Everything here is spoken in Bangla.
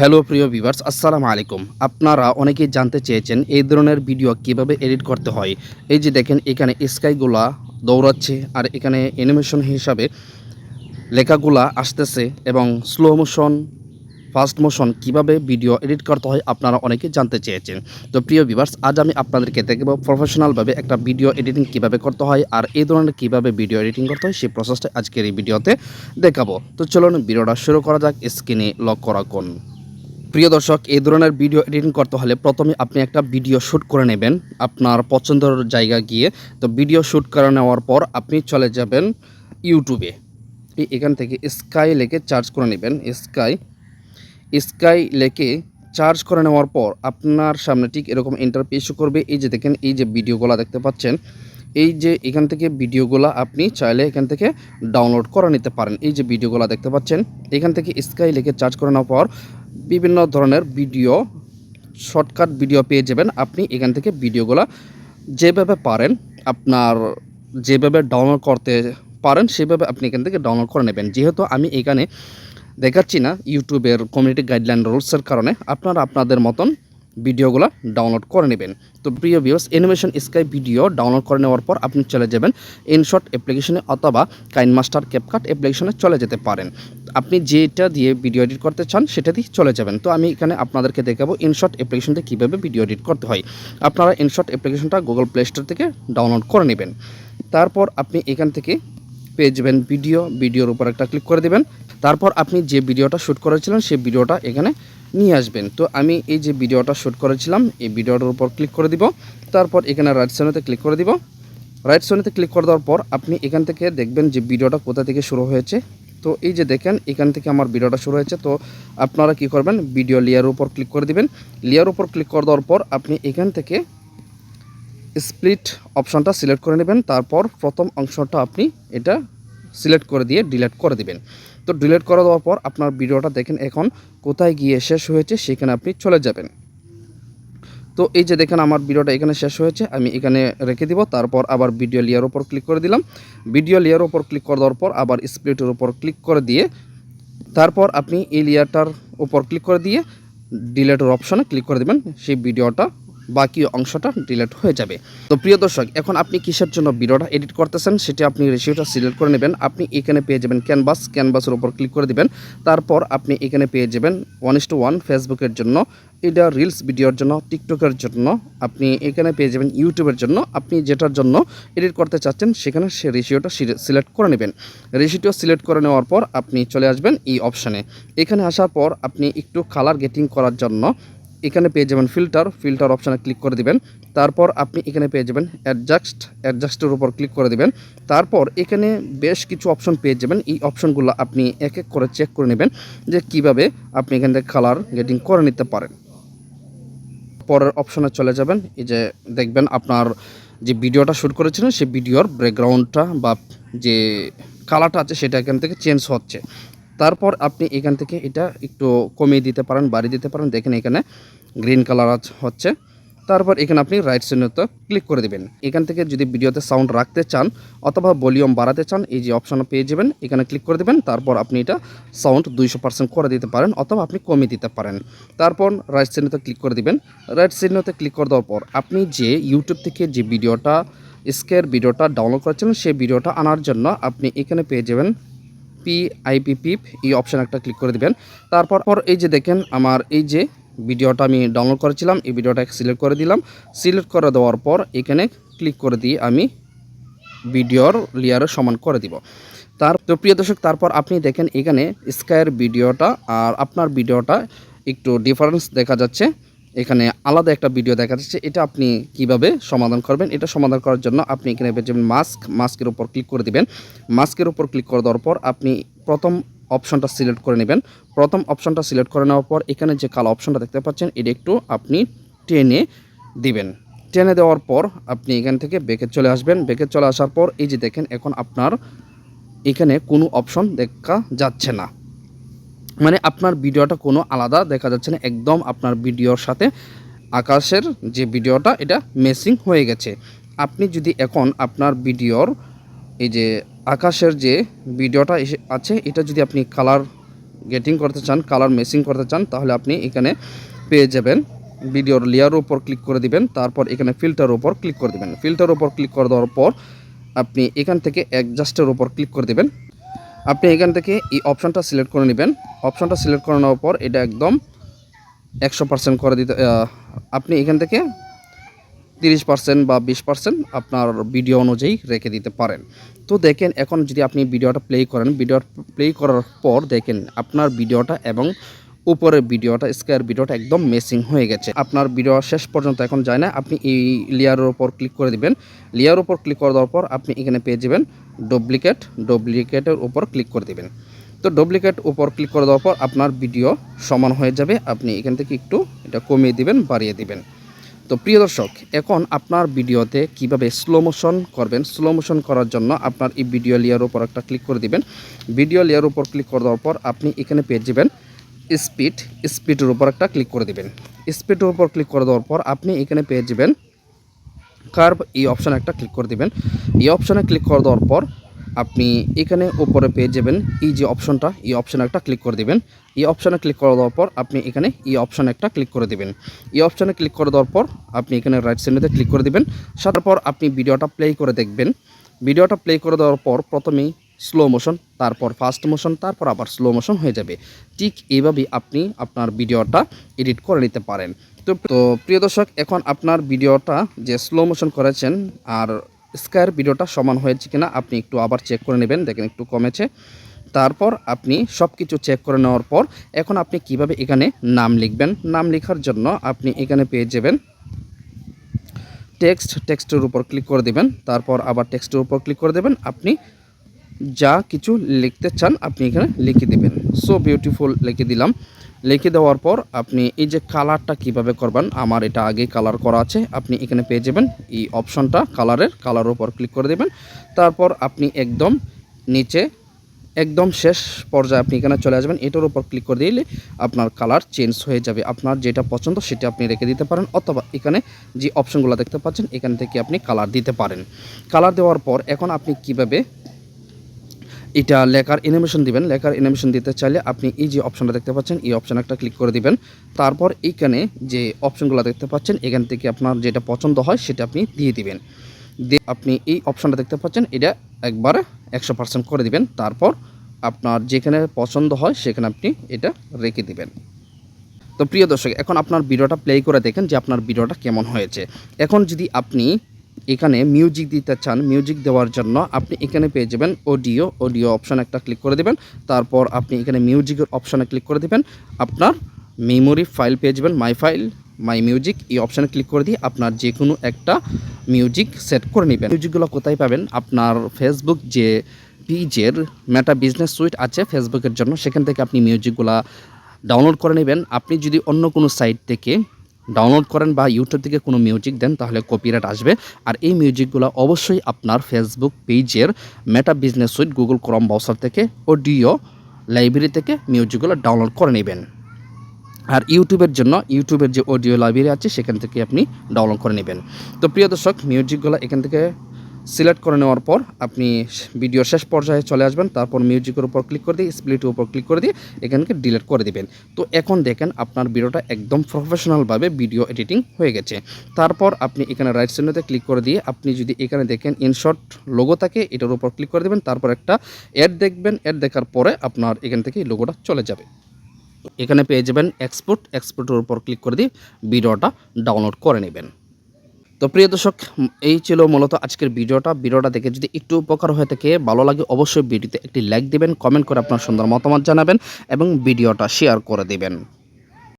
হ্যালো প্রিয় ভিভার্স আসসালামু আলাইকুম। আপনারা অনেকেই জানতে চেয়েছেন এই ধরনের ভিডিও কীভাবে এডিট করতে হয়। এই যে দেখেন, এখানে স্কাইগুলা দৌড়াচ্ছে আর এখানে অ্যানিমেশন হিসাবে লেখাগুলা আসতেছে এবং স্লো মোশন ফাস্ট মোশন কীভাবে ভিডিও এডিট করতে হয় আপনারা অনেকে জানতে চেয়েছেন। তো প্রিয় ভিভার্স আজ আমি আপনাদেরকে দেখব প্রফেশনালভাবে একটা ভিডিও এডিটিং কীভাবে করতে হয় আর এই ধরনের কীভাবে ভিডিও এডিটিং করতে হয় সেই প্রসেসটা আজকের এই ভিডিওতে দেখাবো। তো চলুন ভিডিওটা শুরু করা যাক স্ক্রিনে লক করা রাখুন প্রিয় দর্শক, এই ধরনের ভিডিও এডিটিং করতে হলে প্রথমে আপনি একটা ভিডিও শ্যুট করে নেবেন আপনার পছন্দের জায়গা গিয়ে। তো ভিডিও শ্যুট করে নেওয়ার পর আপনি চলে যাবেন ইউটিউবে এখান থেকে স্কাই লেকে চার্জ করে নেবেন স্কাই স্কাই লেকে চার্জ করে নেওয়ার পর আপনার সামনে ঠিক এরকম ইন্টারপেস করবে। এই যে দেখেন, এই যে ভিডিওগুলো দেখতে পাচ্ছেন, এই যে এখান থেকে ভিডিওগুলো আপনি চাইলে এখান থেকে ডাউনলোড করে নিতে পারেন। এই যে ভিডিওগুলো দেখতে পাচ্ছেন, এখান থেকে স্কাই লেকে চার্জ করে নেওয়ার পর বিভিন্ন ধরনের ভিডিও, শর্টকাট ভিডিও পেয়ে যাবেন। আপনি এখান থেকে ভিডিওগুলো যেভাবে পারেন, আপনার যেভাবে ডাউনলোড করতে পারেন, সেভাবে আপনি এখান থেকে ডাউনলোড করে নেবেন। যেহেতু আমি এখানে দেখাচ্ছি না, ইউটিউবের কমিউনিটি গাইডলাইন রুলসের কারণে। আপনারা আপনাদের মতন ভিডিওগুলো ডাউনলোড করে নেবেন। তো প্রিয় views animation sky video download করে নেওয়ার পর আপনি চলে যাবেন ইনশট অ্যাপ্লিকেশনে অথবা কাইন মাস্টার ক্যাপকাট অ্যাপ্লিকেশনে চলে যেতে পারেন। আপনি যেটা দিয়ে ভিডিও এডিট করতে চান, সেটা দিয়ে চলে যাবেন। তো আমি এখানে আপনাদেরকে দেখাবো ইনশট অ্যাপ্লিকেশনটা কীভাবে ভিডিও এডিট করতে হয়। আপনারা ইনশট অ্যাপ্লিকেশনটা গুগল প্লে স্টোর থেকে ডাউনলোড করে নেবেন। তারপর আপনি এখান থেকে পেয়ে যাবেন ভিডিও, ভিডিওর উপর একটা ক্লিক করে দেবেন। তারপর আপনি যে ভিডিওটা শ্যুট করেছিলেন, সেই ভিডিওটা এখানে নিয়ে আসবেন। তো আমি এই যে ভিডিওটা শ্যুট করেছিলাম, এই ভিডিওটার উপর ক্লিক করে দিব। তারপর এখানে রাইট সাইনেতে ক্লিক করে দিব। রাইট সাইনেতে ক্লিক করে দেওয়ার পর আপনি এখান থেকে দেখবেন যে ভিডিওটা কোথা থেকে শুরু হয়েছে। তো এই যে দেখেন, এখান থেকে আমার ভিডিওটা শুরু হয়েছে। তো আপনারা কি করবেন ভিডিও লেয়ারের উপর ক্লিক করে দিবেন। লেয়ার উপর ক্লিক করে দেওয়ার পর আপনি এখান থেকে স্প্লিট অপশনটা সিলেক্ট করে নেবেন, তারপর প্রথম অংশটা আপনি এটা সিলেক্ট করে দিয়ে ডিলেট করে দিবেন। তো ডিলেট করে দেওয়ার পর আপনার ভিডিওটা দেখেন এখন কোথায় গিয়ে শেষ হয়েছে, সেখানে আপনি চলে যাবেন। তো এই যে দেখেন আমার ভিডিওটা এখানে শেষ হয়েছে, আমি এখানে রেখে দিব, তারপর আবার ভিডিও লেয়ার ওপর ক্লিক করে দিলাম। ভিডিও লেয়ার ওপর ক্লিক করে দেওয়ার পর আবার স্প্লিটের উপর ক্লিক করে দিয়ে, তারপর আপনি এই লেয়ারটার উপর ক্লিক করে দিয়ে ডিলেটের অপশানে ক্লিক করে দেবেন, সেই ভিডিওটা বাকি অংশটা ডিলেট হয়ে যাবে। তো প্রিয় দর্শক, এখন আপনি কিসের জন্য ভিডিওটা এডিট করতেছেন সেটি আপনি রেশিওটা সিলেক্ট করে নেবেন। আপনি এখানে পেয়ে যাবেন ক্যানভাস ক্যানভাসের উপর ক্লিক করে দিবেন। তারপর আপনি এখানে পেয়ে যাবেন ওয়ান ইস টু ওয়ান ফেসবুকের জন্য, এটা রিলস ভিডিওর জন্য টিকটকের জন্য, আপনি এখানে পেয়ে যাবেন ইউটিউবের জন্য। আপনি যেটার জন্য এডিট করতে চাচ্ছেন, সেখানে সে রেশিওটা সিলেক্ট করে নেবেন। রেশিওটা সিলেক্ট করে নেওয়ার পর আপনি চলে আসবেন এই অপশানে এখানে আসার পর আপনি একটু কালার গেটিং করার জন্য এখানে পেয়ে যাবেন ফিল্টার ফিল্টার অপশানে ক্লিক করে দিবেন। তারপর আপনি এখানে পেয়ে যাবেন অ্যাডজাস্ট অ্যাডজাস্টের উপর ক্লিক করে দিবেন। তারপর এখানে বেশ কিছু অপশন পেয়ে যাবেন। এই অপশনগুলো আপনি এক এক করে চেক করে নেবেন যে কীভাবে আপনি এখান থেকে কালার গেটিং করে নিতে পারেন। পরের অপশনে চলে যাবেন। এই যে দেখবেন আপনার যে ভিডিওটা শ্যুট করেছিলেন সেই ভিডিওর ব্যাকগ্রাউন্ডটা বা যে কালারটা আছে, সেটা এখান থেকে চেঞ্জ হচ্ছে। তারপর আপনি এখান থেকে এটা একটু কমিয়ে দিতে পারেন, বাড়িয়ে দিতে পারেন। দেখেন এখানে গ্রিন কালার হচ্ছে। তারপর এখানে আপনি রাইট সাইনতে ক্লিক করে দেবেন। এখান থেকে যদি ভিডিওতে সাউন্ড রাখতে চান অথবা ভলিউম বাড়াতে চান, এই যে অপশন পেয়ে যাবেন। এখানে ক্লিক করে দেবেন, তারপর আপনি এটা সাউন্ড দুইশো পার্সেন্ট করে দিতে পারেন অথবা আপনি কমিয়ে দিতে পারেন। তারপর রাইট সাইনতে ক্লিক করে দিবেন। রাইট সাইনতে ক্লিক করে দেওয়ার পর আপনি যে ইউটিউব থেকে যে ভিডিওটা স্কের ভিডিওটা ডাউনলোড করেছিলেন, সেই ভিডিওটা আনার জন্য আপনি এখানে পেয়ে যাবেন পি এই অপশান একটা ক্লিক করে দিবেন। তারপর, পর এই যে দেখেন, আমার এই যে ভিডিওটা আমি ডাউনলোড করেছিলাম, এই ভিডিওটা সিলেক্ট করে দিলাম। সিলেক্ট করে দেওয়ার পর এখানে ক্লিক করে দিয়ে আমি ভিডিওর লেয়ারে সমান করে দিব। তার, তো প্রিয় দর্শক, তারপর আপনি দেখেন এখানে স্কায়ের ভিডিওটা আর আপনার ভিডিওটা একটু ডিফারেন্স দেখা যাচ্ছে। এখানে আলাদা একটা ভিডিও দেখা যাচ্ছে এটা আপনি কীভাবে সমাধান করবেন? এটা সমাধান করার জন্য আপনি এখানে পেয়ে যাবেন মাস্ক মাস্কের উপর ক্লিক করে দিবেন। মাস্কের উপর ক্লিক করে দেওয়ার পর আপনি প্রথম অপশনটা সিলেক্ট করে নেবেন। প্রথম অপশনটা সিলেক্ট করে নেওয়ার পর এখানে যে কালো অপশনটা দেখতে পাচ্ছেন, এটা একটু আপনি টেনে দিবেন। টেনে দেওয়ার পর আপনি এখান থেকে বেঁকে চলে আসবেন। বেঁকে চলে আসার পর এই যে দেখেন, এখন আপনার এখানে কোনো অপশন দেখা যাচ্ছে না। মানে আপনার ভিডিওটা কোনো আলাদা দেখা যাচ্ছে না, একদম আপনার ভিডিওর সাথে আকাশের যে ভিডিওটা, এটা মেসিং হয়ে গেছে। আপনি যদি এখন আপনার ভিডিওর এই যে আকাশের যে ভিডিওটা আছে, এটা যদি আপনি কালার গেটিং করতে চান কালার মেসিং করতে চান, তাহলে আপনি এখানে পেয়ে যাবেন ভিডিওর লেয়ার উপর ক্লিক করে দিবেন, তারপর এখানে ফিল্টার উপর ক্লিক করে দিবেন। ফিল্টার উপর ক্লিক করে দেওয়ার পর আপনি এখান থেকে অ্যাডজাস্টের উপর ক্লিক করে দিবেন। আপনি এখান থেকে এই অপশানটা সিলেক্ট করে নেবেন। অপশানটা সিলেক্ট করে নেওয়ার পর এটা একদম একশো পার্সেন্ট করে দিতে আপনি এখান থেকে তিরিশ পার্সেন্ট বা বিশ পার্সেন্ট আপনার ভিডিও অনুযায়ী রেখে দিতে পারেন। তো দেখেন, এখন যদি আপনি ভিডিওটা প্লে করেন ভিডিও প্লে করার পর দেখেন আপনার ভিডিওটা এবং উপরের ভিডিওটা, স্কোয়ার ভিডিওটা একদম মেসিং হয়ে গেছে। আপনার ভিডিও শেষ পর্যন্ত এখন যায় না, আপনি এই লেয়ারের উপর ক্লিক করে দিবেন। লেয়ারের উপর ক্লিক করে দেওয়ার পর আপনি এখানে পেয়ে যাবেন ডুপ্লিকেট ডুপ্লিকেটের উপর ক্লিক করে দিবেন। তো ডুপ্লিকেট উপর ক্লিক করে দেওয়ার পর আপনার ভিডিও সমান হয়ে যাবে। আপনি এখান থেকে একটু এটা কমিয়ে দিবেন, বাড়িয়ে দিবেন। তো প্রিয় দর্শক, এখন আপনার ভিডিওতে কীভাবে স্লো মোশন করবেন স্লো মোশন করার জন্য আপনার এই ভিডিও লেয়ার উপর একটা ক্লিক করে দিবেন। ভিডিও লেয়ার উপর ক্লিক করে দেওয়ার পর আপনি এখানে পেয়ে যাবেন স্পিড, স্পিডের উপর একটা ক্লিক করে দিবেন। স্পিডের উপর ক্লিক করে দেওয়ার পর আপনি এখানে পেয়ে যাবেন কার্ভ এই অপশানে একটা ক্লিক করে দিবেন। এই অপশানে ক্লিক করে দেওয়ার পর আপনি এখানে উপরে পেয়ে যাবেন এই যে অপশনটা এই অপশানে একটা ক্লিক করে দিবেন। এই অপশানে ক্লিক করে দেওয়ার পর আপনি এখানে এই অপশানে একটা ক্লিক করে দেবেন। এই অপশানে ক্লিক করে দেওয়ার পর আপনি এখানে রাইট সাইডে ক্লিক করে দেবেন। দিবেন পর আপনি ভিডিওটা প্লে করে দেখবেন। ভিডিওটা প্লে করে দেওয়ার পর প্রথমেই স্লো মোশন তারপর ফাস্ট মোশন তারপর আবার স্লো মোশন হয়ে যাবে। ঠিক এইভাবেই আপনি আপনার ভিডিওটা এডিট করে নিতে পারেন। তো তো প্রিয় দর্শক, এখন আপনার ভিডিওটা যে স্লো মোশন করেছেন আর স্কোয়ার ভিডিওটা সমান হয়েছে কিনা আপনি একটু আবার চেক করে নেবেন, দেখেন একটু কমেছে। তারপর আপনি সব কিছু চেক করে নেওয়ার পর এখন আপনি কীভাবে এখানে নাম লিখবেন? নাম লেখার জন্য আপনি এখানে পেয়ে যাবেন টেক্সট টেক্সটের উপর ক্লিক করে দেবেন। তারপর আবার টেক্সটের উপর ক্লিক করে দেবেন। আপনি যা কিছু লিখতে চান, আপনি এখানে লিখে দেবেন। সো বিউটিফুল লিখে দিলাম। লিখে দেওয়ার পর আপনি এই যে কালারটা কীভাবে করবেন, আমার এটা আগে কালার করা আছে, আপনি এখানে পেয়ে যাবেন এই অপশনটা কালারের কালারের উপর ক্লিক করে দেবেন। তারপর আপনি একদম নিচে, একদম শেষ পর্যায়ে আপনি এখানে চলে আসবেন। এটার উপর ক্লিক করে দিলে আপনার কালার চেঞ্জ হয়ে যাবে। আপনার যেটা পছন্দ সেটা আপনি রেখে দিতে পারেন, অথবা এখানে যে অপশনগুলো দেখতে পাচ্ছেন, এখান থেকে আপনি কালার দিতে পারেন। কালার দেওয়ার পর এখন আপনি কীভাবে এটা লেখার অ্যানিমেশন দিবেন। লেখার অ্যানিমেশন দিতে চাইলে আপনি এই যে অপশনটা দেখতে পাচ্ছেন, এই অপশানে একটা ক্লিক করে দিবেন। তারপর এইখানে যে অপশনগুলো দেখতে পাচ্ছেন, এখান থেকে আপনার যেটা পছন্দ হয় সেটা আপনি দিয়ে দিবেন। দিয়ে আপনি এই অপশনটা দেখতে পাচ্ছেন, এটা একবার একশো পার্সেন্ট করে দিবেন। তারপর আপনার যেখানে পছন্দ হয় সেখানে আপনি এটা রেখে দিবেন। তো প্রিয় দর্শক, এখন আপনার ভিডিওটা প্লে করে দেখেন যে আপনার ভিডিওটা কেমন হয়েছে। এখন যদি আপনি এখানে মিউজিক দিতে চান মিউজিক দেওয়ার জন্য আপনি এখানে পেয়ে যাবেন অডিও অডিও অপশান একটা ক্লিক করে দেবেন। তারপর আপনি এখানে মিউজিকের অপশানে ক্লিক করে দেবেন। আপনার মেমোরি ফাইল পেয়ে যাবেন মাই ফাইল মাই মিউজিক এই অপশানে ক্লিক করে দিয়ে আপনার যে কোনো একটা মিউজিক সেট করে নেবেন। মিউজিকগুলো কোথায় পাবেন? আপনার ফেসবুক যে পেজের মেটা বিজনেস সুইট আছে ফেসবুকের জন্য সেখান থেকে আপনি মিউজিকগুলা ডাউনলোড করে নেবেন। আপনি যদি অন্য কোনো সাইট থেকে ডাউনলোড করেন বা ইউটিউব থেকে কোনো মিউজিক দেন, তাহলে কপিরাইট আসবে। আর এই মিউজিকগুলো অবশ্যই আপনার ফেসবুক পেজের Meta Business Suite Google Chrome browser থেকে অডিও লাইব্রেরি থেকে মিউজিকগুলো ডাউনলোড করে নেবেন। আর ইউটিউবের জন্য ইউটিউবের যে অডিও লাইব্রেরি আছে, সেখান থেকে আপনি ডাউনলোড করে নেবেন। তো প্রিয় দর্শক মিউজিকগুলো এখান থেকে সিলেক্ট করে নেওয়ার পর আপনি ভিডিওর শেষ পর্যায়ে চলে আসবেন, তারপর মিউজিকের উপর ক্লিক করে দিয়ে, স্প্লিটের উপর ক্লিক করে দিয়ে এখানকে ডিলিট করে দিবেন। তো এখন দেখেন আপনার ভিডিওটা একদম প্রফেশনালভাবে ভিডিও এডিটিং হয়ে গেছে। তারপর আপনি এখানে রাইট সাইডে ক্লিক করে দিয়ে আপনি যদি এখানে দেখেন ইনশর্ট লোগো থাকে, এটার উপর ক্লিক করে দেবেন, তারপর একটা অ্যাড দেখবেন। অ্যাড দেখার পরে আপনার এখান থেকে লোগোটা চলে যাবে। এখানে পেয়ে যাবেন এক্সপোর্ট এক্সপোর্টের উপর ক্লিক করে দিয়ে ভিডিওটা ডাউনলোড করে নেবেন। তো প্রিয় দর্শক এই ছিল মূলত আজকের ভিডিওটা। ভিডিওটা দেখে যদি একটু উপকার হয়ে থাকে, ভালো লাগে অবশ্যই ভিডিওতে একটি লাইক দেবেন কমেন্ট করে আপনার সুন্দর মতামত জানাবেন এবং ভিডিওটা শেয়ার করে দেবেন।